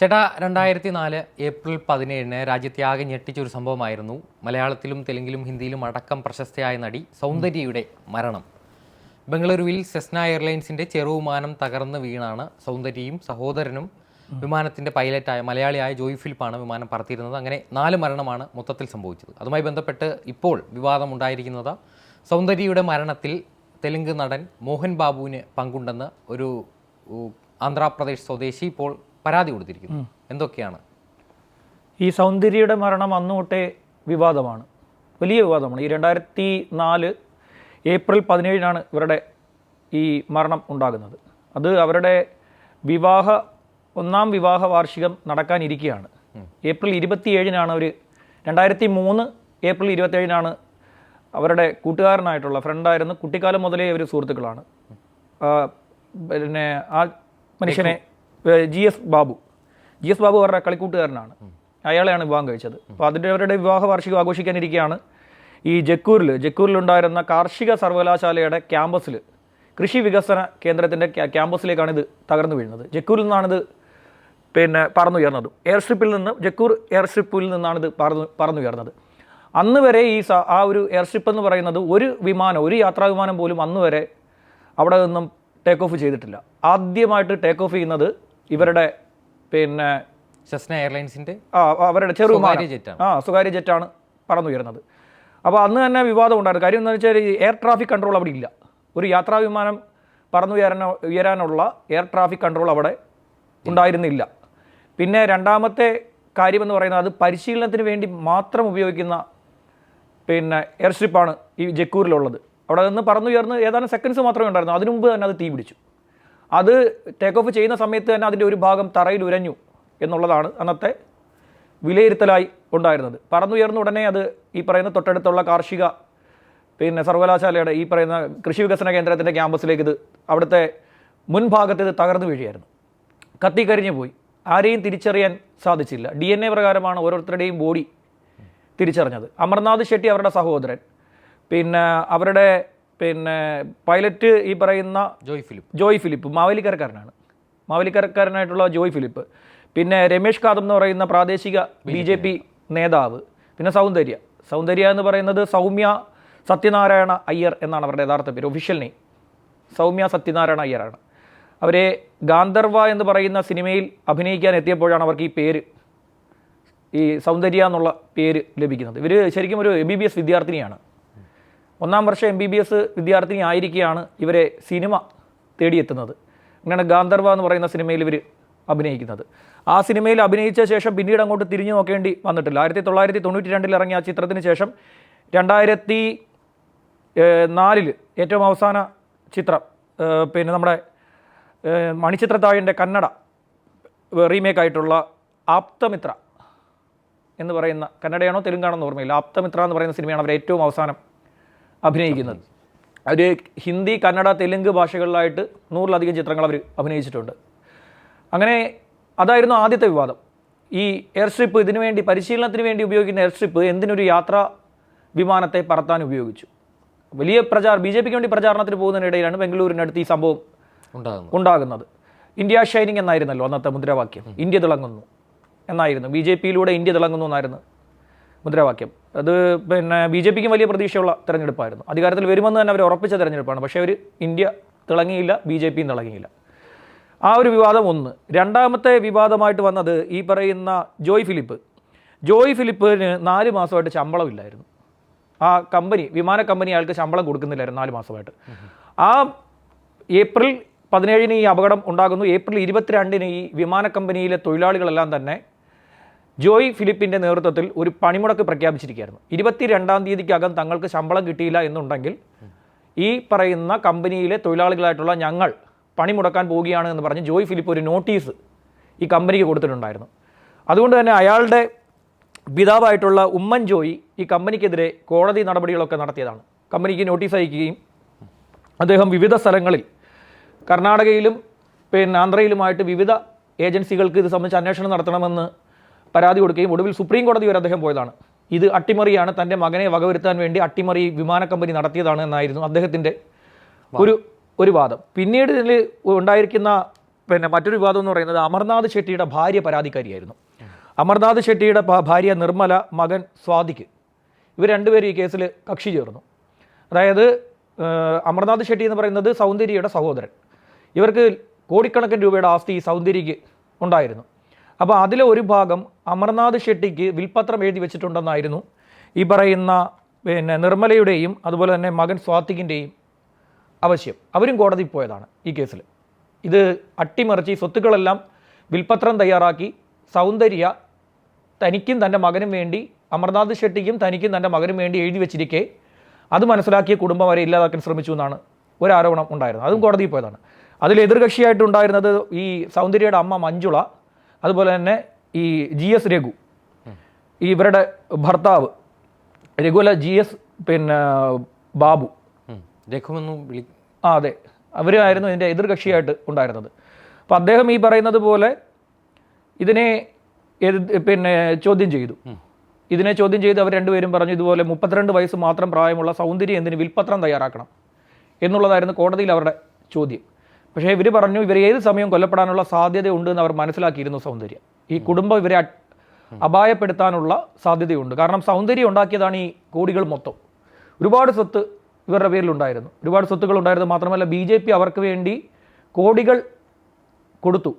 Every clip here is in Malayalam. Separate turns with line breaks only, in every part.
ചേട്ടാ രണ്ടായിരത്തി നാല് ഏപ്രിൽ പതിനേഴിന് രാജ്യത്യാകെ ഞെട്ടിച്ചൊരു സംഭവമായിരുന്നു. മലയാളത്തിലും തെലുങ്കിലും ഹിന്ദിയിലും അടക്കം പ്രശസ്തയായ നടി സൗന്ദര്യയുടെ മരണം. ബംഗളൂരുവിൽ സെസ്ന എയർലൈൻസിന്റെ ചെറുവിമാനം തകർന്ന് വീണാണ് സൗന്ദര്യയും സഹോദരനും വിമാനത്തിന്റെ പൈലറ്റായ മലയാളിയായ ജോയ് ഫിലിപ്പാണ് വിമാനം പറത്തിയിരുന്നത്. അങ്ങനെ നാല് മരണമാണ് മൊത്തത്തിൽ സംഭവിച്ചത്. അതുമായി ബന്ധപ്പെട്ട് ഇപ്പോൾ വിവാദമുണ്ടായിരിക്കുന്നത് സൗന്ദര്യയുടെ മരണത്തിൽ തെലുങ്ക് നടൻ മോഹൻ ബാബുവിന് പങ്കുണ്ടെന്ന് ഒരു ആന്ധ്രാപ്രദേശ് സ്വദേശി ഇപ്പോൾ പരാതി കൊടുത്തിരിക്കുന്നു. എന്തൊക്കെയാണ്?
ഈ സൗന്ദര്യയുടെ മരണം അന്നുകൊട്ടേ വിവാദമാണ്. വലിയ വിവാദമാണ്. ഈ രണ്ടായിരത്തി നാല് ഏപ്രിൽ പതിനേഴിനാണ് ഇവരുടെ ഈ മരണം ഉണ്ടാകുന്നത്. അത് അവരുടെ വിവാഹ ഒന്നാം വിവാഹ വാർഷികം നടക്കാനിരിക്കുകയാണ് ഏപ്രിൽ ഇരുപത്തിയേഴിനാണ് അവർ രണ്ടായിരത്തി മൂന്ന് ഏപ്രിൽ ഇരുപത്തിയേഴിനാണ് അവരുടെ കൂട്ടുകാരനായിട്ടുള്ള ഫ്രണ്ടായിരുന്നു കുട്ടിക്കാലം മുതലേ അവർ സുഹൃത്തുക്കളാണ്. പിന്നെ ആ മനുഷ്യനെ G S Babu. G S Babu അവരുടെ കളിക്കൂട്ടുകാരനാണ്. അയാളെയാണ് വിവാഹം കഴിച്ചത്. അപ്പോൾ അതിന്റെ അവരുടെ വിവാഹ വാർഷികം ആഘോഷിക്കാനിരിക്കുകയാണ് ഈ ജക്കൂരിൽ ജക്കൂരിലുണ്ടായിരുന്ന കാർഷിക സർവകലാശാലയുടെ ക്യാമ്പസിൽ കൃഷി വികസന കേന്ദ്രത്തിന്റെ ക്യാമ്പസിലേക്കാണ് ഇത് തകർന്നു വീഴുന്നത്. ജക്കൂരിൽ നിന്നാണിത് പിന്നെ പറന്നുയർന്നത്. എയർ സ്ട്രിപ്പിൽ നിന്ന് ജക്കൂർ എയർ സ്ട്രിപ്പിൽ നിന്നാണിത് പറന്നു പറന്നുയർന്നത്. അന്ന് വരെ ഈ ആ ഒരു എയർ സ്ട്രിപ്പ് എന്ന് പറയുന്നത് ഒരു വിമാനം ഒരു യാത്രാ വിമാനം പോലും അന്ന് വരെ അവിടെ നിന്നും ടേക്ക് ഓഫ് ചെയ്തിട്ടില്ല. ആദ്യമായിട്ട് ടേക്ക് ഓഫ് ചെയ്യുന്നത് ഇവരുടെ പിന്നെ
സെസ്ന എയർലൈൻസിന്റെ
ആ അവരുടെ
ചെറു.
ആ സ്വകാര്യ ജെറ്റാണ് പറന്നുയരുന്നത്. അപ്പോൾ അന്ന് തന്നെ വിവാദം ഉണ്ടായിരുന്നു. കാര്യം എന്താണെന്ന് വെച്ചാൽ എയർ ട്രാഫിക് കൺട്രോൾ അവിടെ ഇല്ല. ഒരു യാത്രാ വിമാനം പറന്നുയരാൻ ഉയരാനുള്ള എയർ ട്രാഫിക് കൺട്രോൾ അവിടെ ഉണ്ടായിരുന്നില്ല. പിന്നെ രണ്ടാമത്തെ കാര്യമെന്ന് പറയുന്നത് അത് പരിശീലനത്തിന് വേണ്ടി മാത്രം ഉപയോഗിക്കുന്ന പിന്നെ എയർ സ്ട്രിപ്പാണ് ഈ ജക്കൂരിലുള്ളത് അവിടെ നിന്ന് പറന്നുയർന്ന് ഏതാനും സെക്കൻഡ്സ് മാത്രമേ ഉണ്ടായിരുന്നു അതിനുമുമ്പ് തന്നെ അത് തീ പിടിച്ചു അത് ടേക്ക് ഓഫ് ചെയ്യുന്ന സമയത്ത് തന്നെ അതിന്റെ ഒരു ഭാഗം തറയിൽ ഉരഞ്ഞു എന്നുള്ളതാണ് അന്നത്തെ വിലയിരുത്തലായി ഉണ്ടായിരുന്നത്. പറന്നുയർന്ന ഉടനെ അത് ഈ പറയുന്ന തൊട്ടടുത്തുള്ള കാർഷിക പിന്നെ സർവകലാശാലയുടെ ഈ പറയുന്ന കൃഷി വികസന കേന്ദ്രത്തിന്റെ ക്യാമ്പസിലേക്ക് ഇത് അവിടുത്തെ മുൻഭാഗത്ത് ഇത് തകർന്നു വീഴുകയായിരുന്നു. കത്തിക്കരിഞ്ഞു പോയി. ആരെയും തിരിച്ചറിയാൻ സാധിച്ചില്ല. ഡി എൻ എ പ്രകാരമാണ് ഓരോരുത്തരുടെയും ബോഡി തിരിച്ചറിഞ്ഞത്. അമർനാഥ് ഷെട്ടി അവരുടെ സഹോദരൻ. പിന്നെ അവരുടെ പിന്നെ പൈലറ്റ് ഈ പറയുന്ന
ജോയ് ഫിലിപ്പ്.
ജോയ് ഫിലിപ്പ് മാവേലിക്കരക്കാരനാണ്. മാവേലിക്കരക്കാരനായിട്ടുള്ള ജോയ് ഫിലിപ്പ്. പിന്നെ രമേഷ് കാദം എന്ന് പറയുന്ന പ്രാദേശിക ബി ജെ പി നേതാവ്. പിന്നെ സൗന്ദര്യ. സൗന്ദര്യ എന്ന് പറയുന്നത് സൗമ്യ സത്യനാരായണ അയ്യർ എന്നാണ് അവരുടെ യഥാർത്ഥ പേര് ഒഫീഷ്യൽ നെയിം സൗമ്യ സത്യനാരായണ അയ്യറാണ് അവരെ ഗാന്ധർവ എന്ന് പറയുന്ന സിനിമയിൽ അഭിനയിക്കാൻ എത്തിയപ്പോഴാണ് അവർക്ക് ഈ പേര് ഈ സൗന്ദര്യ എന്നുള്ള പേര് ലഭിക്കുന്നത്. ഇവർ ശരിക്കും ഒരു എം ബി ബി എസ് വിദ്യാർത്ഥിനിയാണ്. ഒന്നാം വർഷ എം ബി ബി എസ് വിദ്യാർത്ഥിനി ആയിരിക്കെയാണ് ഇവരെ സിനിമ തേടിയെത്തുന്നത്. അങ്ങനെയാണ് ഗാന്ധർവ എന്ന് പറയുന്ന സിനിമയിൽ ഇവർ അഭിനയിക്കുന്നത്. ആ സിനിമയിൽ അഭിനയിച്ച ശേഷം പിന്നീട് അങ്ങോട്ട് തിരിഞ്ഞു നോക്കേണ്ടി വന്നിട്ടില്ല. ആയിരത്തി തൊള്ളായിരത്തി തൊണ്ണൂറ്റി രണ്ടിൽ ഇറങ്ങിയ ആ ചിത്രത്തിന് ശേഷം രണ്ടായിരത്തി നാലിൽ ഏറ്റവും അവസാന ചിത്രം പിന്നെ നമ്മുടെ മണിച്ചിത്രത്താഴിന്റെ കന്നഡ റീമേക്ക് ആയിട്ടുള്ള ആപ്തമിത്ര എന്ന് പറയുന്ന കന്നഡയാണോ തെലുങ്കാണോ എന്ന് ഓർമ്മയില്ല. ആപ്തമിത്ര എന്ന് പറയുന്ന സിനിമയാണ് അവർ ഏറ്റവും അവസാനം അഭിനയിക്കുന്നത്. അവർ ഹിന്ദി കന്നഡ തെലുങ്ക് ഭാഷകളിലായിട്ട് നൂറിലധികം ചിത്രങ്ങൾ അവർ അഭിനയിച്ചിട്ടുണ്ട്. അങ്ങനെ അതായിരുന്നു ആദ്യത്തെ വിവാദം. ഈ എയർ സ്ട്രിപ്പ് ഇതിനു വേണ്ടി പരിശീലനത്തിന് വേണ്ടി ഉപയോഗിക്കുന്ന എയർ സ്ട്രിപ്പ് എന്തിനൊരു യാത്രാ വിമാനത്തെ പറത്താൻ ഉപയോഗിച്ചു? വലിയ പ്രചാർ ബി ജെ പിക്ക് വേണ്ടി പ്രചാരണത്തിന് പോകുന്നതിനിടയിലാണ് ബംഗളൂരിനടുത്ത് ഈ സംഭവം
ഉണ്ടാകുന്നു
ഉണ്ടാകുന്നത്. ഇന്ത്യ ഷൈനിങ് എന്നായിരുന്നല്ലോ അന്നത്തെ മുദ്രാവാക്യം. ഇന്ത്യ തിളങ്ങുന്നു. എന്നായിരുന്നു. ബി ജെ പിയിലൂടെ ഇന്ത്യ തിളങ്ങുന്നു എന്നായിരുന്നു. മുദ്രാവാക്യം. അത് പിന്നെ ബി ജെ പിക്കും വലിയ പ്രതീക്ഷയുള്ള തെരഞ്ഞെടുപ്പായിരുന്നു. അധികാരത്തിൽ വരുമെന്ന് തന്നെ അവർ ഉറപ്പിച്ച തെരഞ്ഞെടുപ്പാണ്. പക്ഷേ അവർ ഇന്ത്യ തിളങ്ങിയില്ല ബി ജെ പിയും തിളങ്ങിയില്ല. ആ ഒരു വിവാദം ഒന്ന്. രണ്ടാമത്തെ വിവാദമായിട്ട് വന്നത് ഈ പറയുന്ന ജോയ് ഫിലിപ്പ്. ജോയ് ഫിലിപ്പിന് നാല് മാസമായിട്ട് ശമ്പളമില്ലായിരുന്നു. ആ കമ്പനി വിമാന കമ്പനി അയാൾക്ക് ശമ്പളം കൊടുക്കുന്നില്ലായിരുന്നു നാല് മാസമായിട്ട്. ആ ഏപ്രിൽ പതിനേഴിന് ഈ അപകടം ഉണ്ടാകുന്നു. ഏപ്രിൽ ഇരുപത്തിരണ്ടിന് ഈ വിമാന കമ്പനിയിലെ തൊഴിലാളികളെല്ലാം തന്നെ ജോയ് ഫിലിപ്പിന്റെ നേതൃത്വത്തിൽ ഒരു പണിമുടക്ക് പ്രഖ്യാപിച്ചിരിക്കുകയായിരുന്നു. ഇരുപത്തിരണ്ടാം തീയതിക്കകം തങ്ങൾക്ക് ശമ്പളം കിട്ടിയില്ല എന്നുണ്ടെങ്കിൽ ഈ പറയുന്ന കമ്പനിയിലെ തൊഴിലാളികളായിട്ടുള്ള ഞങ്ങൾ പണിമുടക്കാൻ പോവുകയാണ് എന്ന് പറഞ്ഞ് ജോയ് ഫിലിപ്പ് ഒരു നോട്ടീസ് ഈ കമ്പനിക്ക് കൊടുത്തിട്ടുണ്ടായിരുന്നു. അതുകൊണ്ട് തന്നെ അയാളുടെ പിതാവായിട്ടുള്ള ഉമ്മൻ ജോയി ഈ കമ്പനിക്കെതിരെ കോടതി നടപടികളൊക്കെ നടത്തിയതാണ്. കമ്പനിക്ക് നോട്ടീസ് അയക്കുകയും അദ്ദേഹം വിവിധ സ്ഥലങ്ങളിൽ കർണാടകയിലും പിന്നെ ആന്ധ്രയിലുമായിട്ട് വിവിധ ഏജൻസികൾക്ക് ഇത് സംബന്ധിച്ച് അന്വേഷണം നടത്തണമെന്ന് പരാതി കൊടുക്കുകയും ഒടുവിൽ സുപ്രീം കോടതി വരെ അദ്ദേഹം പോയതാണ്. ഇത് അട്ടിമറിയാണ്. തന്റെ മകനെ വകവരുത്താൻ വേണ്ടി അട്ടിമറി വിമാന കമ്പനി നടത്തിയതാണ് എന്നായിരുന്നു അദ്ദേഹത്തിന്റെ ഒരു ഒരു വാദം. പിന്നീട് ഇതിൽ ഉണ്ടായിരിക്കുന്ന പിന്നെ മറ്റൊരു വിവാദം എന്ന് പറയുന്നത് അമർനാഥ് ഷെട്ടിയുടെ ഭാര്യ പരാതിക്കാരിയായിരുന്നു. അമർനാഥ് ഷെട്ടിയുടെ ഭാര്യ നിർമ്മല മകൻ സ്വാതിക്ക് ഇവർ രണ്ടുപേരും ഈ കേസിൽ കക്ഷി ചേർന്നു. അതായത് അമർനാഥ് ഷെട്ടി എന്ന് പറയുന്നത് സൗന്ദര്യയുടെ സഹോദരൻ. ഇവർക്ക് കോടിക്കണക്കിന് രൂപയുടെ ആസ്തി സൗന്ദര്യയ്ക്ക് സൗന്ദര്യക്ക് ഉണ്ടായിരുന്നു. അപ്പോൾ അതിലെ ഒരു ഭാഗം അമർനാഥ് ഷെട്ടിക്ക് വിൽപത്രം എഴുതി വെച്ചിട്ടുണ്ടെന്നായിരുന്നു. ഈ പറയുന്ന പിന്നെ നിർമ്മലയുടെയും അതുപോലെ തന്നെ മകൻ സ്വാത്തികിന്റെയും ആവശ്യം. അവരും കോടതിയിൽ പോയതാണ് ഈ കേസിൽ. ഇത് അട്ടിമറിച്ച് ഈ സ്വത്തുക്കളെല്ലാം വിൽപത്രം തയ്യാറാക്കി. സൗന്ദര്യ തനിക്കും തന്റെ മകനും വേണ്ടി അമർനാഥ് ഷെട്ടിക്കും തനിക്കും തന്റെ മകനും വേണ്ടി എഴുതി വെച്ചിരിക്കെ. അത് മനസ്സിലാക്കിയ കുടുംബം വരെ ഇല്ലാതാക്കാൻ ശ്രമിച്ചു എന്നാണ് ഒരു ആരോപണം ഉണ്ടായിരുന്നത്. അതും കോടതിയിൽ പോയതാണ്. അതിൽ എതിർകക്ഷിയായിട്ടുണ്ടായിരുന്നത് ഈ സൗന്ദര്യയുടെ അമ്മ മഞ്ജുള. അതുപോലെ തന്നെ ഈ ജി എസ് രഘു. ഇവരുടെ ഭർത്താവ് രഘു അല്ല ജി എസ് പിന്നെ ബാബു.
ഉം. രഘുവെന്ന് വിളി
ആ അതെ. അവരായിരുന്നു ഇതിന്റെ എതിർകക്ഷിയായിട്ട് ഉണ്ടായിരുന്നത്. അപ്പോൾ അദ്ദേഹം ഈ പറയുന്നത് പോലെ ഇതിനെ പിന്നെ ചോദ്യം ചെയ്തു. ഇതിനെ ചോദ്യം ചെയ്ത് അവർ രണ്ടുപേരും പറഞ്ഞു ഇതുപോലെ മുപ്പത്തിരണ്ട് വയസ്സ് മാത്രം പ്രായമുള്ള സൗന്ദര്യം എന്തിന് വിൽപ്പത്രം തയ്യാറാക്കണം? എന്നുള്ളതായിരുന്നു കോടതിയിൽ അവരുടെ ചോദ്യം. പക്ഷേ ഇവർ പറഞ്ഞു ഇവർ ഏത് സമയവും കൊല്ലപ്പെടാനുള്ള സാധ്യതയുണ്ട് എന്ന് അവർ മനസ്സിലാക്കിയിരുന്നു സൗന്ദര്യം. ഈ കുടുംബം ഇവരെ അപായപ്പെടുത്താനുള്ള സാധ്യതയുണ്ട്. കാരണം സൗന്ദര്യം ഉണ്ടാക്കിയതാണ് ഈ കോടികൾ മൊത്തം. ഒരുപാട് സ്വത്ത് ഇവരുടെ പേരിലുണ്ടായിരുന്നു. ഒരുപാട് സ്വത്തുക്കൾ ഉണ്ടായിരുന്നു മാത്രമല്ല ബി ജെ പി അവർക്ക് വേണ്ടി കോടികൾ കൊടുത്തു.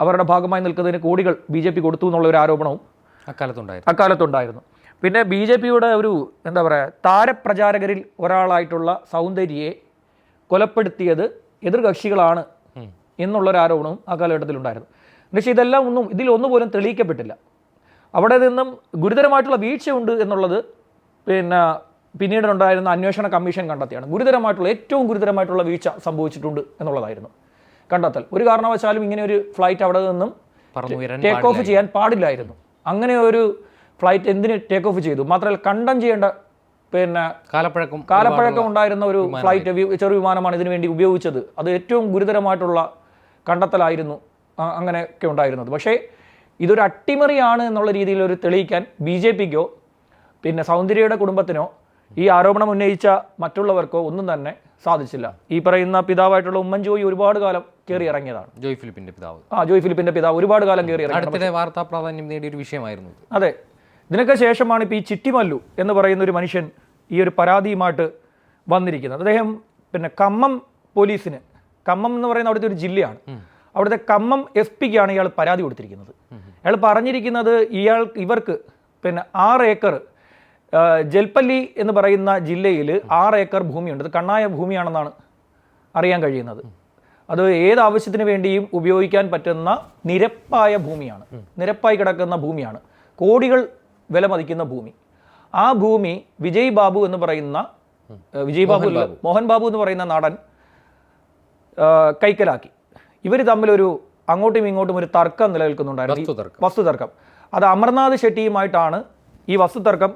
അവരുടെ ഭാഗമായി നിൽക്കുന്നതിന് കോടികൾ ബി ജെ പി കൊടുത്തു എന്നുള്ള ഒരു ആരോപണവും
അക്കാലത്തുണ്ടായിരുന്നു.
അക്കാലത്തുണ്ടായിരുന്നു. പിന്നെ ബി ജെ പിയുടെ ഒരു എന്താ പറയുക താരപ്രചാരകരിൽ ഒരാളായിട്ടുള്ള സൗന്ദര്യയെ കൊലപ്പെടുത്തിയത് എതിർകക്ഷികളാണ് എന്നുള്ളൊരാരോപണവും ആ കാലഘട്ടത്തിലുണ്ടായിരുന്നു. പക്ഷേ ഇതെല്ലാം ഒന്നും ഇതിൽ ഒന്നുപോലും തെളിയിക്കപ്പെട്ടില്ല. അവിടെ നിന്നും ഗുരുതരമായിട്ടുള്ള വീഴ്ചയുണ്ട് എന്നുള്ളത് പിന്നെ പിന്നീടുണ്ടായിരുന്ന അന്വേഷണ കമ്മീഷൻ കണ്ടെത്തിയാണ്. ഗുരുതരമായിട്ടുള്ള ഏറ്റവും ഗുരുതരമായിട്ടുള്ള വീഴ്ച സംഭവിച്ചിട്ടുണ്ട് എന്നുള്ളതായിരുന്നു കണ്ടെത്തൽ. ഒരു കാരണവശാലും ഇങ്ങനെ ഒരു ഫ്ലൈറ്റ് അവിടെ നിന്നും ടേക്ക് ഓഫ് ചെയ്യാൻ പാടില്ലായിരുന്നു. അങ്ങനെ ഒരു ഫ്ലൈറ്റ് എന്തിന് ടേക്ക് ഓഫ് ചെയ്തു? മാത്രമല്ല കണ്ടം ചെയ്യേണ്ട പിന്നെ
കാലപ്പഴക്കം
കാലപ്പഴക്കം ഉണ്ടായിരുന്ന ഒരു ഫ്ലൈറ്റ് ചെറു വിമാനമാണ് ഇതിനു വേണ്ടി ഉപയോഗിച്ചത്. അത് ഏറ്റവും ഗുരുതരമായിട്ടുള്ള കണ്ടെത്തലായിരുന്നു അങ്ങനെയൊക്കെ ഉണ്ടായിരുന്നത്. പക്ഷേ ഇതൊരു അട്ടിമറിയാണ് എന്നുള്ള രീതിയിൽ ഒരു തെളിയിക്കാൻ ബി ജെ പിക്കോ പിന്നെ സൗന്ദര്യയുടെ കുടുംബത്തിനോ ഈ ആരോപണം ഉന്നയിച്ച മറ്റുള്ളവർക്കോ ഒന്നും തന്നെ സാധിച്ചില്ല. ഈ പറയുന്ന പിതാവായിട്ടുള്ള ഉമ്മൻജോയി ഒരുപാട് കാലം കയറി ഇറങ്ങിയതാണ്.
ജോയ് ഫിലിപ്പിന്റെ പിതാവ്.
ആ ജോയ് ഫിലിപ്പിന്റെ പിതാവ് ഒരുപാട് കാലം കയറി ഇറങ്ങി
വാർത്താ പ്രാധാന്യം നേടിയ ഒരു വിഷയമായിരുന്നു
അതെ. ഇതിനൊക്കെ ശേഷമാണ് ഇപ്പോൾ ഈ ചിറ്റിമല്ലു എന്ന് പറയുന്ന ഒരു മനുഷ്യൻ ഈ ഒരു പരാതിയുമായിട്ട് വന്നിരിക്കുന്നത്. അദ്ദേഹം പിന്നെ കമ്മം പോലീസിന് കമ്മം എന്ന് പറയുന്ന അവിടുത്തെ ഒരു ജില്ലയാണ്. അവിടുത്തെ കമ്മം എസ് പിക്കാണ് ഇയാൾ പരാതി കൊടുത്തിരിക്കുന്നത്. അയാൾ പറഞ്ഞിരിക്കുന്നത് ഇയാൾ ഇവർക്ക് പിന്നെ ആറ് ഏക്കർ ജൽപ്പല്ലി എന്ന് പറയുന്ന ജില്ലയിൽ ആറ് ഏക്കർ ഭൂമിയുണ്ട്. അത് കണ്ണായ ഭൂമിയാണെന്നാണ് അറിയാൻ കഴിയുന്നത്. അത് ഏത് ആവശ്യത്തിന് വേണ്ടിയും ഉപയോഗിക്കാൻ പറ്റുന്ന നിരപ്പായ ഭൂമിയാണ്. നിരപ്പായി കിടക്കുന്ന ഭൂമിയാണ്. കോടികൾ വില മതിക്കുന്ന ഭൂമി. ആ ഭൂമി വിജയ് ബാബു എന്ന് പറയുന്ന വിജയ് ബാബു മോഹൻ ബാബു. എന്ന് പറയുന്ന നടൻ കൈക്കലാക്കി. ഇവർ തമ്മിലൊരു അങ്ങോട്ടും ഇങ്ങോട്ടും ഒരു തർക്കം നിലനിൽക്കുന്നുണ്ടായിരുന്നു.
വസ്തുതർക്കം.
അത് അമർനാഥ് ഷെട്ടിയുമായിട്ടാണ് ഈ വസ്തുതർക്കം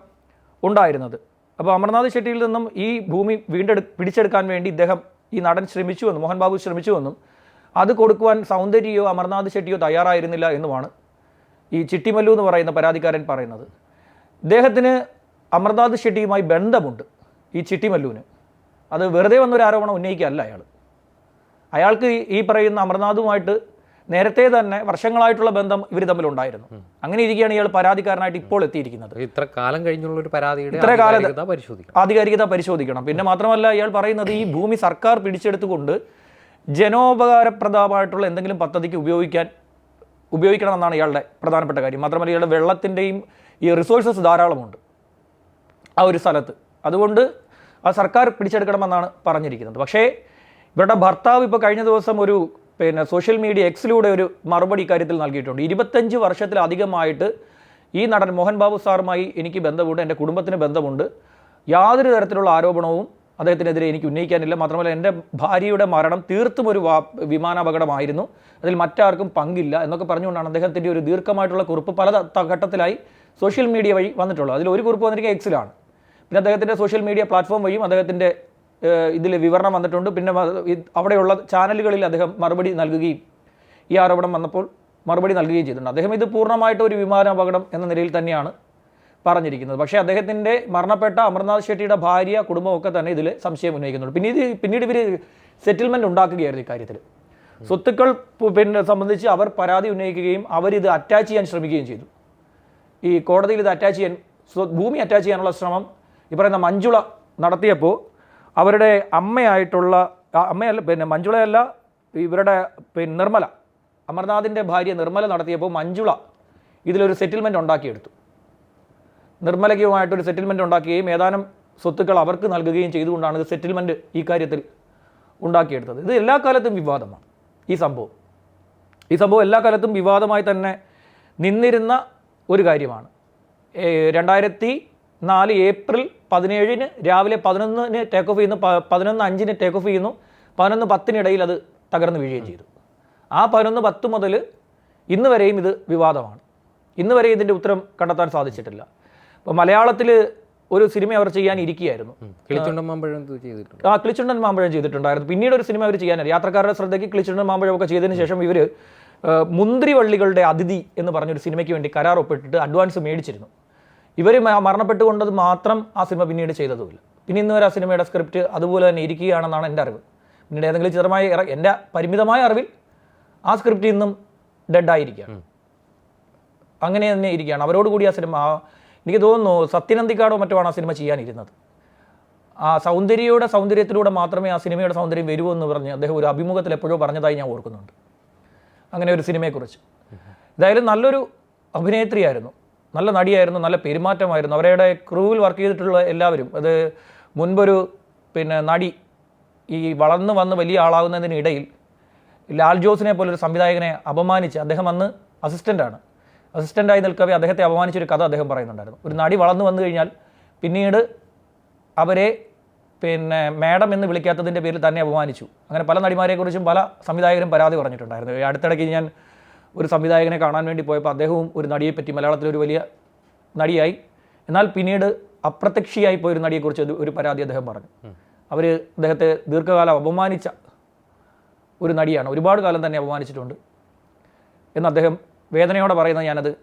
ഉണ്ടായിരുന്നത്. അപ്പോൾ അമർനാഥ് ഷെട്ടിയിൽ നിന്നും ഈ ഭൂമി വീണ്ടെടു പിടിച്ചെടുക്കാൻ വേണ്ടി ഇദ്ദേഹം ഈ നടൻ ശ്രമിച്ചുവെന്നും മോഹൻ ബാബു ശ്രമിച്ചുവെന്നും അത് കൊടുക്കുവാൻ സൗന്ദര്യയോ അമർനാഥ് ഷെട്ടിയോ തയ്യാറായിരുന്നില്ല എന്നുമാണ് ഈ ചിട്ടിമല്ലു എന്ന് പറയുന്ന പരാതിക്കാരൻ പറയുന്നത്. ഇദ്ദേഹത്തിന് അമർനാഥ് ഷെട്ടിയുമായി ബന്ധമുണ്ട് ഈ ചിട്ടി മല്ലുവിന് അത് വെറുതെ വന്നൊരു ആരോപണം ഉന്നയിക്കുകയല്ല അയാൾ. അയാൾക്ക് ഈ- പറയുന്ന അമർനാഥുമായിട്ട് നേരത്തെ തന്നെ വർഷങ്ങളായിട്ടുള്ള ബന്ധം ഇവർ തമ്മിലുണ്ടായിരുന്നു. അങ്ങനെ ഇരിക്കുകയാണ് ഇയാൾ പരാതിക്കാരനായിട്ട് ഇപ്പോൾ എത്തിയിരിക്കുന്നത്.
ഇത്ര കാലം കഴിഞ്ഞുള്ള ഒരു പരാതിയുടെ
ഇത്ര കാലം
ആധികാരികത പരിശോധിക്കണം.
ആധികാരികത പരിശോധിക്കണം. പിന്നെ മാത്രമല്ല ഇയാൾ പറയുന്നത് ഈ ഭൂമി സർക്കാർ പിടിച്ചെടുത്തുകൊണ്ട് ജനോപകാരപ്രദമായിട്ടുള്ള എന്തെങ്കിലും പദ്ധതിക്ക് ഉപയോഗിക്കാൻ ഉപയോഗിക്കണമെന്നാണ് ഇയാളുടെ പ്രധാനപ്പെട്ട കാര്യം. മാത്രമല്ല ഇയാളുടെ വെള്ളത്തിന്റെയും ഈ റിസോഴ്സസ് ധാരാളമുണ്ട് ആ ഒരു സ്ഥലത്ത്. അതുകൊണ്ട് ആ സർക്കാർ പിടിച്ചെടുക്കണമെന്നാണ് പറഞ്ഞിരിക്കുന്നത്. പക്ഷേ ഇവരുടെ ഭർത്താവ് ഇപ്പോൾ കഴിഞ്ഞ ദിവസം ഒരു പിന്നെ സോഷ്യൽ മീഡിയ എക്സിലൂടെ ഒരു മറുപടി ഇക്കാര്യത്തിൽ നൽകിയിട്ടുണ്ട്. ഇരുപത്തഞ്ച് വർഷത്തിലധികമായിട്ട് ഈ നടൻ മോഹൻ ബാബു സാറുമായി എനിക്ക് ബന്ധമുണ്ട് എന്റെ കുടുംബത്തിന് ബന്ധമുണ്ട്. യാതൊരു തരത്തിലുള്ള ആരോപണവും അദ്ദേഹത്തിനെതിരെ എനിക്ക് ഉന്നയിക്കാനില്ല. മാത്രമല്ല എന്റെ ഭാര്യയുടെ മരണം തീർത്തും ഒരു വാ വിമാനാപകടമായിരുന്നു. അതിൽ മറ്റാർക്കും പങ്കില്ല എന്നൊക്കെ പറഞ്ഞുകൊണ്ടാണ് അദ്ദേഹത്തിന്റെ ഒരു ദീർഘമായിട്ടുള്ള കുറിപ്പ് പല ഘട്ടത്തിലായി സോഷ്യൽ മീഡിയ വഴി വന്നിട്ടുള്ളത് അതിൽ ഒരു കുറിപ്പ് വന്നിരിക്കുക എക്സിലാണ് പിന്നെ അദ്ദേഹത്തിന്റെ സോഷ്യൽ മീഡിയ പ്ലാറ്റ്ഫോം വഴിയും അദ്ദേഹത്തിന്റെ ഇതിൽ വിവരണം വന്നിട്ടുണ്ട്. പിന്നെ അവിടെയുള്ള ചാനലുകളിൽ അദ്ദേഹം മറുപടി നൽകുകയും ഈ ആരോപണം വന്നപ്പോൾ മറുപടി നൽകുകയും ചെയ്തിട്ടുണ്ട്. അദ്ദേഹം ഇത് പൂർണമായിട്ട് ഒരു വിമാനാപകടം എന്ന നിലയിൽ തന്നെയാണ് പറഞ്ഞിരിക്കുന്നത്. പക്ഷേ അദ്ദേഹത്തിന്റെ മരണപ്പെട്ട അമർനാഥ് ഷെട്ടിയുടെ ഭാര്യ കുടുംബമൊക്കെ തന്നെ ഇതിൽ സംശയം ഉന്നയിക്കുന്നുണ്ട്. പിന്നെ ഇത് പിന്നീട് ഇവർ സെറ്റിൽമെന്റ് ഉണ്ടാക്കുകയായിരുന്നു ഇക്കാര്യത്തിൽ സ്വത്തുക്കൾ പിന്നെ സംബന്ധിച്ച് അവർ പരാതി ഉന്നയിക്കുകയും അവരിത് അറ്റാച്ച് ചെയ്യാൻ ശ്രമിക്കുകയും ചെയ്തു. ഈ കോടതിയിൽ ഇത് അറ്റാച്ച് ചെയ്യാൻ ഭൂമി അറ്റാച്ച് ചെയ്യാനുള്ള ശ്രമം ഈ പറയുന്ന മഞ്ജുള നടത്തിയപ്പോൾ അവരുടെ അമ്മയായിട്ടുള്ള അമ്മയല്ല പിന്നെ മഞ്ജുളയല്ല ഇവരുടെ പിന്നെ നിർമ്മല അമർനാഥിന്റെ ഭാര്യ നിർമ്മല നടത്തിയപ്പോൾ മഞ്ജുള ഇതിലൊരു സെറ്റിൽമെന്റ് ഉണ്ടാക്കിയെടുത്തു. നിർമ്മലയ്ക്കുമായിട്ടൊരു സെറ്റിൽമെന്റ് ഉണ്ടാക്കുകയും ഏതാനും സ്വത്തുക്കൾ അവർക്ക് നൽകുകയും ചെയ്തുകൊണ്ടാണ് ഇത് സെറ്റിൽമെന്റ് ഈ കാര്യത്തിൽ ഉണ്ടാക്കിയെടുത്തത്. ഇത് എല്ലാ കാലത്തും വിവാദമാണ് ഈ സംഭവം. ഈ സംഭവം എല്ലാ കാലത്തും വിവാദമായി തന്നെ നിന്നിരുന്ന ഒരു കാര്യമാണ്. രണ്ടായിരത്തി നാല് ഏപ്രിൽ പതിനേഴിന് രാവിലെ പതിനൊന്നിന് ടേക്ക് ഓഫ് ചെയ്യുന്നു പതിനൊന്ന് അഞ്ചിന് ടേക്ക് ഓഫ് ചെയ്യുന്നു പതിനൊന്ന് പത്തിനിടയിൽ അത് തകർന്നു വീഴുകയും ചെയ്തു. ആ പതിനൊന്ന് പത്ത് മുതൽ ഇന്ന് വരെയും ഇത് വിവാദമാണ്. ഇന്ന് വരെ ഇതിന്റെ ഉത്തരം കണ്ടെത്താൻ സാധിച്ചിട്ടില്ല. അപ്പോൾ മലയാളത്തിൽ ഒരു സിനിമ അവർ ചെയ്യാൻ ഇരിക്കുകയായിരുന്നു.
കിളിച്ചുണ്ടൻ മാമ്പഴം ചെയ്തിട്ടുണ്ട്.
ആ കിളിച്ചുണ്ടൻ മാമ്പഴം ചെയ്തിട്ടുണ്ടായിരുന്നു. പിന്നീട് ഒരു സിനിമ അവർ ചെയ്യാനായിരുന്നു യാത്രക്കാരുടെ ശ്രദ്ധയ്ക്ക് കിളിച്ചുണ്ടൻ മാമ്പഴം ഒക്കെ ചെയ്തതിന് ശേഷം ഇവർ മുന്തിരിവള്ളികളുടെ അതിഥി എന്ന് പറഞ്ഞൊരു സിനിമയ്ക്ക് വേണ്ടി കരാർ ഒപ്പിട്ടിട്ട് അഡ്വാൻസ് മേടിച്ചിരുന്നു. ഇവർ മരണപ്പെട്ടുകൊണ്ടത് മാത്രം ആ സിനിമ പിന്നീട് ചെയ്തതുമില്ല. പിന്നെ ഇന്ന് വരെ ആ സിനിമയുടെ സ്ക്രിപ്റ്റ് അതുപോലെ തന്നെ ഇരിക്കുകയാണെന്നാണ് എന്റെ അറിവ്. പിന്നീട് ഏതെങ്കിലും ചിത്രമായി എന്റെ പരിമിതമായ അറിവിൽ ആ സ്ക്രിപ്റ്റ് ഇന്നും ഡെഡായിരിക്കുകയാണ്. അങ്ങനെ തന്നെ ഇരിക്കുകയാണ്. അവരോട് കൂടി ആ സിനിമ എനിക്ക് തോന്നുന്നു സത്യനന്ദിക്കാടോ മറ്റോ ആണ് ആ സിനിമ ചെയ്യാനിരുന്നത്. ആ സൗന്ദര്യയുടെ സൗന്ദര്യത്തിലൂടെ മാത്രമേ ആ സിനിമയുടെ സൗന്ദര്യം വരൂ എന്ന് പറഞ്ഞ് അദ്ദേഹം ഒരു അഭിമുഖത്തിൽ എപ്പോഴോ പറഞ്ഞതായി ഞാൻ ഓർക്കുന്നുണ്ട്. അങ്ങനെ ഒരു സിനിമയെക്കുറിച്ച്. ഇതായാലും നല്ലൊരു അഭിനേത്രിയായിരുന്നു. നല്ല നടിയായിരുന്നു നല്ല പെരുമാറ്റമായിരുന്നു. അവരുടെ ക്രൂവിൽ വർക്ക് ചെയ്തിട്ടുള്ള എല്ലാവരും. അത് മുൻപൊരു പിന്നെ നടി ഈ വളർന്നു വന്ന് വലിയ ആളാകുന്നതിനിടയിൽ ലാൽ ജോസിനെ പോലൊരു സംവിധായകനെ അപമാനിച്ച് അദ്ദേഹം അന്ന് അസിസ്റ്റന്റാണ് അസിസ്റ്റന്റായി നിൽക്കവേ അദ്ദേഹത്തെ അപമാനിച്ചൊരു കഥ അദ്ദേഹം പറയുന്നുണ്ടായിരുന്നു. ഒരു നടി വളർന്നു വന്നു കഴിഞ്ഞാൽ പിന്നീട് അവരെ പിന്നെ മാഡം എന്ന് വിളിക്കാത്തതിന്റെ പേരിൽ തന്നെ അപമാനിച്ചു. അങ്ങനെ പല നടിമാരെക്കുറിച്ചും പല സംവിധായകരും പരാതി പറഞ്ഞിട്ടുണ്ടായിരുന്നു. അടുത്തിടയ്ക്ക് ഞാൻ ഒരു സംവിധായകനെ കാണാൻ വേണ്ടി പോയപ്പോൾ അദ്ദേഹവും ഒരു നടിയെപ്പറ്റി മലയാളത്തിലെ ഒരു വലിയ നടിയായി. എന്നാൽ പിന്നീട് അപ്രത്യക്ഷിയായി പോയൊരു നടിയെക്കുറിച്ച് ഒരു- പരാതി അദ്ദേഹം പറഞ്ഞു. അവർ അദ്ദേഹത്തെ ദീർഘകാലം അപമാനിച്ച ഒരു നടിയാണ്. ഒരുപാട് കാലം തന്നെ അപമാനിച്ചിട്ടുണ്ട് എന്ന് അദ്ദേഹം വേദനയോടെ പറയുന്നത് ഞാനത്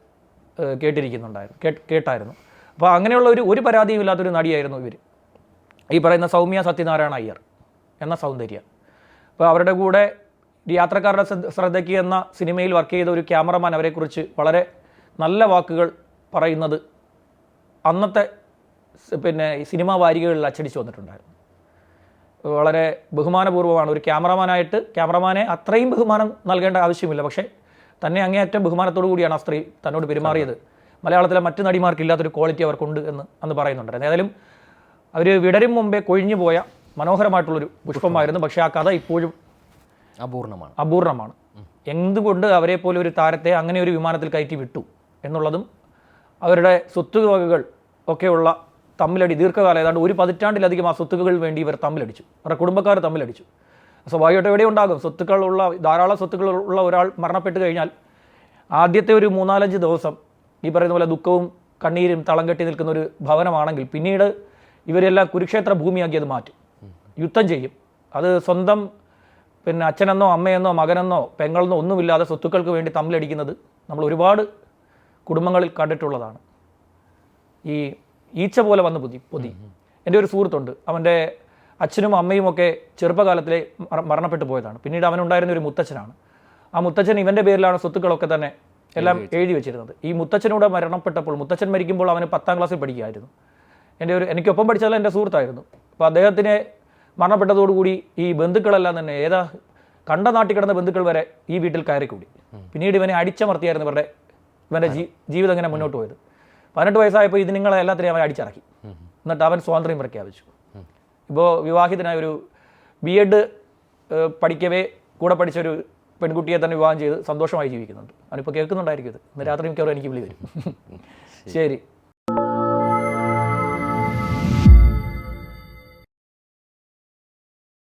കേട്ടിരിക്കുന്നുണ്ടായിരുന്നു. കേട്ടായിരുന്നു. അപ്പോൾ അങ്ങനെയുള്ള ഒരു ഒരു പരാതിയും ഇല്ലാത്തൊരു നടിയായിരുന്നു ഇവർ ഈ പറയുന്ന സൗമ്യ സത്യനാരായണ അയ്യർ എന്ന സൗന്ദര്യ. അപ്പോൾ അവരുടെ കൂടെ യാത്രക്കാരുടെ ശ്രദ്ധ- ശ്രദ്ധയ്ക്ക് എന്ന സിനിമയിൽ വർക്ക് ചെയ്ത ഒരു ക്യാമറമാൻ അവരെക്കുറിച്ച് വളരെ നല്ല വാക്കുകൾ പറയുന്നത് അന്നത്തെ പിന്നെ സിനിമാ വാരികകളിൽ അച്ചടിച്ചു വന്നിട്ടുണ്ടായിരുന്നു. വളരെ ബഹുമാനപൂർവമാണ്. ഒരു ക്യാമറമാനായിട്ട് ക്യാമറമാനെ അത്രയും ബഹുമാനം നൽകേണ്ട ആവശ്യമില്ല. പക്ഷേ തന്നെ അങ്ങേയറ്റം ബഹുമാനത്തോടു കൂടിയാണ് ആ സ്ത്രീ തന്നോട് പെരുമാറിയത്. മലയാളത്തിലെ മറ്റു നടിമാർക്ക് ഇല്ലാത്തൊരു ക്വാളിറ്റി അവർക്കുണ്ട് എന്ന് അന്ന് പറയുന്നുണ്ടായിരുന്നു. ഏതായാലും അവർ വിടരും മുമ്പേ കൊഴിഞ്ഞു പോയ മനോഹരമായിട്ടുള്ളൊരു പുഷ്പമായിരുന്നു. പക്ഷേ ആ കഥ ഇപ്പോഴും
അപൂർണമാണ്.
അപൂർണമാണ്. എന്തുകൊണ്ട് അവരെ പോലെ ഒരു താരത്തെ അങ്ങനെ ഒരു വിമാനത്തിൽ കയറ്റി വിട്ടു എന്നുള്ളതും അവരുടെ സ്വത്തുവകകൾ ഒക്കെയുള്ള തമ്മിലടി ദീർഘകാലം ഏതാണ്ട് ഒരു പതിറ്റാണ്ടിലധികം ആ സ്വത്തുക്കൾ വേണ്ടി ഇവർ തമ്മിലടിച്ചു. അവരുടെ കുടുംബക്കാർ തമ്മിലടിച്ചു. സ്വാഭാവികമായിട്ടും എവിടെ ഉണ്ടാകും? സ്വത്തുക്കളുള്ള ധാരാളം സ്വത്തുക്കൾ ഉള്ള ഒരാൾ മരണപ്പെട്ട് കഴിഞ്ഞാൽ ആദ്യത്തെ ഒരു മൂന്നാലഞ്ച് ദിവസം ഈ പറയുന്ന പോലെ ദുഃഖവും കണ്ണീരും തളം കെട്ടി നിൽക്കുന്ന ഒരു ഭവനമാണെങ്കിൽ പിന്നീട് ഇവരെല്ലാം കുരുക്ഷേത്ര ഭൂമിയാക്കി അത് മാറ്റും. യുദ്ധം ചെയ്യും. അത് സ്വന്തം പിന്നെ അച്ഛനെന്നോ അമ്മയെന്നോ മകനെന്നോ പെങ്ങളെന്നോ ഒന്നുമില്ലാതെ സ്വത്തുക്കൾക്ക് വേണ്ടി തമ്മിലടിക്കുന്നത് നമ്മൾ ഒരുപാട് കുടുംബങ്ങളിൽ കണ്ടിട്ടുള്ളതാണ്. ഈ ഈച്ച പോലെ വന്ന് പൊതി പൊതി. എന്റെ ഒരു സുഹൃത്തുണ്ട്. അവന്റെ അച്ഛനും അമ്മയും ഒക്കെ ചെറുപ്പകാലത്തിലെ മരണപ്പെട്ടു പോയതാണ്. പിന്നീട് അവനുണ്ടായിരുന്ന ഒരു മുത്തച്ഛനാണ്. ആ മുത്തച്ഛൻ ഇവന്റെ പേരിലാണ് സ്വത്തുക്കളൊക്കെ തന്നെ എല്ലാം എഴുതി വെച്ചിരുന്നത്. ഈ മുത്തച്ഛനൂടെ മരണപ്പെട്ടപ്പോൾ മുത്തച്ഛൻ മരിക്കുമ്പോൾ അവന് പത്താം ക്ലാസ്സിൽ പഠിക്കുകയായിരുന്നു. എന്റെ ഒരു എനിക്കൊപ്പം പഠിച്ചാലും എന്റെ സുഹൃത്തായിരുന്നു. അപ്പോൾ അദ്ദേഹത്തിനെ മരണപ്പെട്ടതോടുകൂടി ഈ ബന്ധുക്കളെല്ലാം തന്നെ ഏതാ കണ്ട നാട്ടിൽ കിടന്ന ബന്ധുക്കൾ വരെ ഈ വീട്ടിൽ കയറിക്കൂടി. പിന്നീട് ഇവനെ അടിച്ചമർത്തിയായിരുന്നു ഇവരുടെ ഇവന്റെ ജീ ജീവിതം ഇങ്ങനെ മുന്നോട്ട് പോയത്. പതിനെട്ട് വയസ്സായപ്പോൾ ഇത് നിങ്ങളെ എല്ലാത്തിനെയും അവൻ അടിച്ചിറക്കി. എന്നിട്ട് അവൻ സ്വാതന്ത്ര്യം പ്രഖ്യാപിച്ചു. ഇപ്പോൾ വിവാഹിതനായ ഒരു ബി എഡ് പഠിക്കവേ കൂടെ പഠിച്ച ഒരു പെൺകുട്ടിയെ തന്നെ വിവാഹം ചെയ്ത് സന്തോഷമായി ജീവിക്കുന്നുണ്ട്. അവനിപ്പോൾ കേൾക്കുന്നുണ്ടായിരിക്കും ഇത്. ഇന്ന് രാത്രി മിക്കവാറും എനിക്ക് വിളി വരും. ശരി.